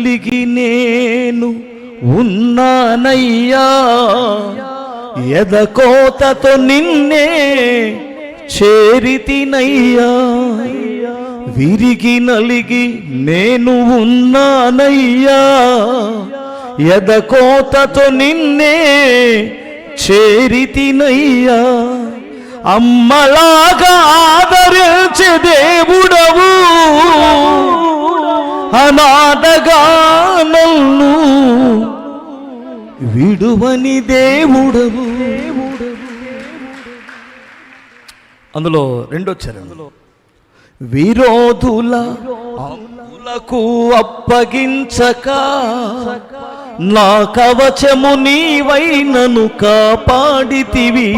కలిగి నేను ఉన్నానయ్యా. ఎదకోతతో నిన్నే చేరితినయ్యా. విరిగి నలిగి నేను ఉన్నానయ్యా. ఎదకోతతో నిన్నే చేరితినయ్యా. అమ్మలాగా ఆదరించే దేవుడవు. అనాథగా నన్ను విడువని దేవుడవు అందులో రెండో చరణంలో విరోధుల అమ్ములకు అప్పగించక నా కవచము నీవైనను కాపాడితివి.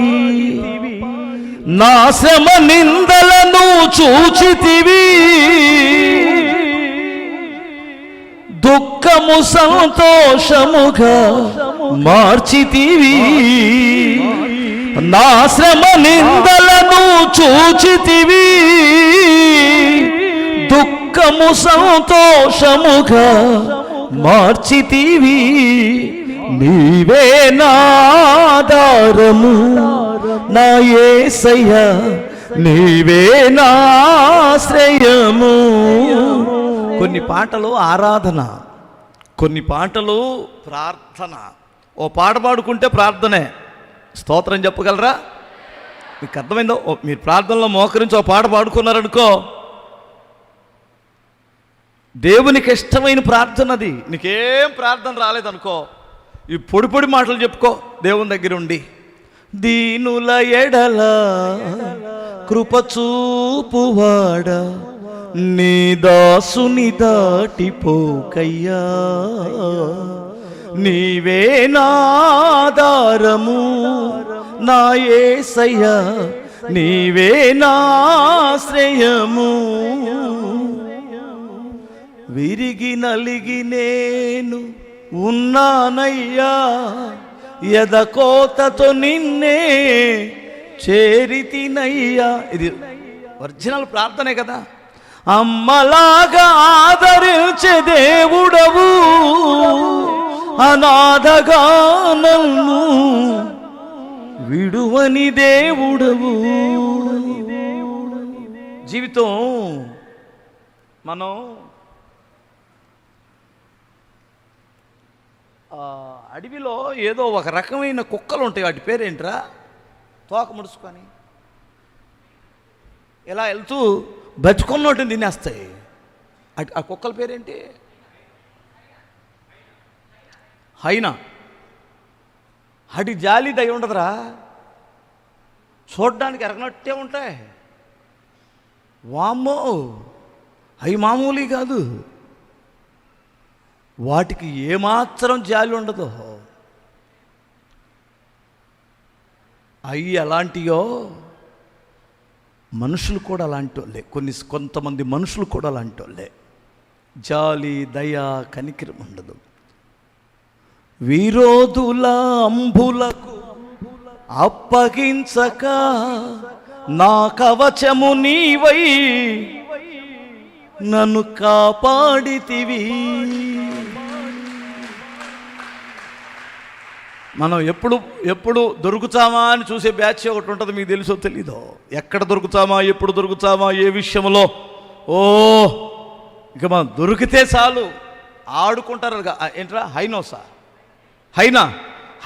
నా శ్రమ నిందలను చూచితివి. దుఃఖము సంతోషముగా మార్చితివి. నా శ్రమ నిందలను చూచితివి. దుఃఖము సంతోషముగా మార్చితివి. నీవే నాదారము నా యేసయ్య నీవే నాశ్రయము కొన్ని పాటలు ఆరాధన. కొన్ని పాటలు ప్రార్థన. ఓ పాట పాడుకుంటే ప్రార్థనే. స్తోత్రం చెప్పగలరా? మీకు అర్థమైందో? ఓ మీరు ప్రార్థనలో మోకరించి ఓ పాట పాడుకున్నారనుకో. దేవునికి ఇష్టమైన ప్రార్థన అది. నీకేం ప్రార్థన రాలేదనుకో. ఈ పొడి పొడి మాటలు చెప్పుకో. దేవుని దగ్గర ఉండి. దీనుల ఎడల కృపచూపువాడ నీ దాసుని దాటిపోకయ్యా. నీవే నాదారము నా యేసయ్యా నీవే నాశ్రయము విరిగి నలిగి నేను ఉన్నానయ్యా. ఎదకోతతో నిన్నే చేరితినయ్యా ఇది ఒరిజినల్ ప్రార్థనే కదా. అమ్మలాగా ఆదరించే దేవుడవు. అనాథగా నన్ను విడువని దేవుడవు. జీవితం మనం అడవిలో ఏదో ఒక రకమైన కుక్కలు ఉంటాయి వాటి పేరేంట్రా? తోక ముడుచుకొని. ఇలా వెళ్తూ బతుకున్నోటిని తినేస్తాయి. అటు ఆ కుక్కల పేరేంటి? హైనా. అటు జాలి దయ ఉండదురా. చూడడానికి ఎరగనట్టే ఉంటాయి. వామ్మో. అవి మామూలు కాదు. వాటికి ఏమాత్రం జాలి ఉండదు. అవి ఎలాంటియో మనుషులు కూడా అలాంటి వాళ్ళే కొన్ని కొంతమంది మనుషులు కూడా అలాంటి వాళ్ళే జాలి దయ కనికిరం ఉండదు. విరోధుల అంబులకు అప్పగించక నా కవచము నీవై నన్ను కాపాడితివి. మనం ఎప్పుడు ఎప్పుడు దొరుకుతామా అని చూసే బ్యాచ్ ఒకటి ఉంటుంది మీకు తెలుసో తెలీదో? ఎక్కడ దొరుకుతామా ఎప్పుడు దొరుకుతామా ఏ విషయంలో? ఓ ఇక మనం దొరికితే చాలు. ఆడుకుంటారు కదా. ఏంట్రా? హైనోసా హైనా?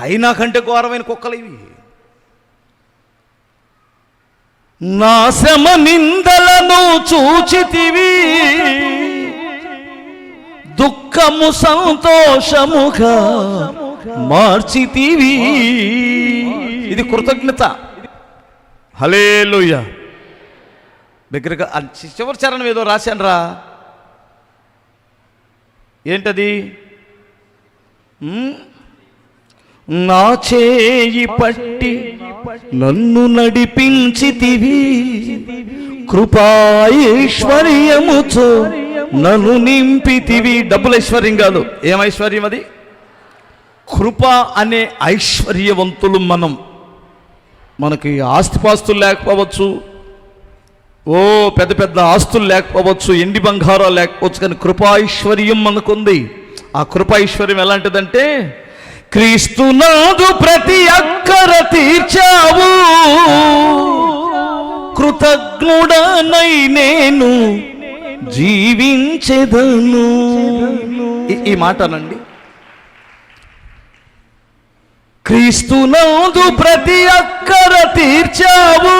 హైనా కంటే ఘోరమైన కుక్కలు ఇవి. నా శ్రమ నిందలను చూచితివి. దుఃఖము సంతోషముగా మార్చితివి. ఇది కృతజ్ఞత. హలేలుయ దగ్గరగా ఆ చివరి చరణం ఏదో రాశాను రా ఏంటది? నా చేయి పట్టి నన్ను నడిపించితివి. కృపాైశ్వర్యముతో నన్ను నింపితివి. డబ్బుల ఐశ్వర్యం కాదు. ఏం ఐశ్వర్యం అది? కృప అనే ఐశ్వర్యవంతులు మనం. మనకి ఆస్తిపాస్తులు లేకపోవచ్చు. ఓ పెద్ద పెద్ద ఆస్తులు లేకపోవచ్చు ఎండి బంగారాలు లేకపోవచ్చు కానీ కృపాైశ్వర్యం మనకుంది. ఆ కృపాఐశ్వర్యం ఎలాంటిదంటే క్రీస్తునాదు ప్రతి అక్కర తీర్చావు. కృతజ్ఞుడనై నేను జీవించెదను. ఈ- ఈ మాటనండి క్రీస్తునందు ప్రతి అక్కర తీర్చావు.